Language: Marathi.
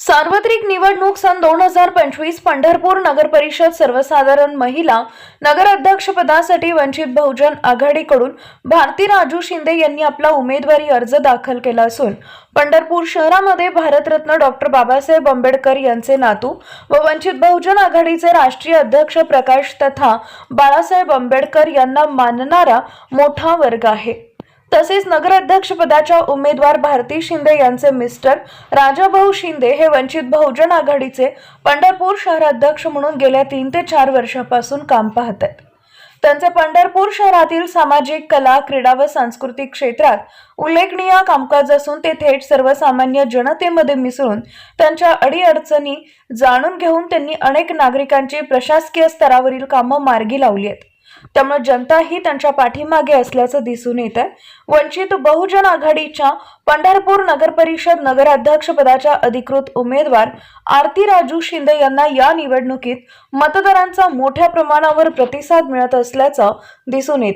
सार्वत्रिक निवडणूक सन दोन हजार पंचवीस पंढरपूर नगर परिषद सर्वसाधारण महिला नगराध्यक्षपदासाठी वंचित बहुजन आघाडीकडून भारती राजू शिंदे यांनी आपला उमेदवारी अर्ज दाखल केला असून पंढरपूर शहरामध्ये भारतरत्न डॉक्टर बाबासाहेब आंबेडकर यांचे नातू व वंचित बहुजन आघाडीचे राष्ट्रीय अध्यक्ष प्रकाश तथा बाळासाहेब आंबेडकर यांना मानणारा मोठा वर्ग आहे. तसेच नगराध्यक्षपदाच्या उमेदवार भारती शिंदे यांचे मिस्टर राजाभाऊ शिंदे हे वंचित बहुजन आघाडीचे पंढरपूर शहराध्यक्ष म्हणून गेल्या तीन ते चार वर्षापासून काम पाहत आहेत त्यांचे पंढरपूर शहरातील सामाजिक कला क्रीडा व सांस्कृतिक क्षेत्रात उल्लेखनीय कामकाज असून ते थेट सर्वसामान्य जनतेमध्ये मिसळून त्यांच्या अडीअडचणी जाणून घेऊन त्यांनी अनेक नागरिकांची प्रशासकीय स्तरावरील कामं मार्गी लावली आहेत. त्यामुळे जनता ही त्यांच्या पाठीमागे असल्याचं दिसून येत आहे. वंचित बहुजन आघाडीच्या पंढरपूर नगर परिषद नगराध्यक्ष पदाच्या अधिकृत उमेदवार आरती राजू शिंदे यांना या निवडणुकीत मतदारांचा मोठ्या प्रमाणावर प्रतिसाद मिळत असल्याचं दिसून येत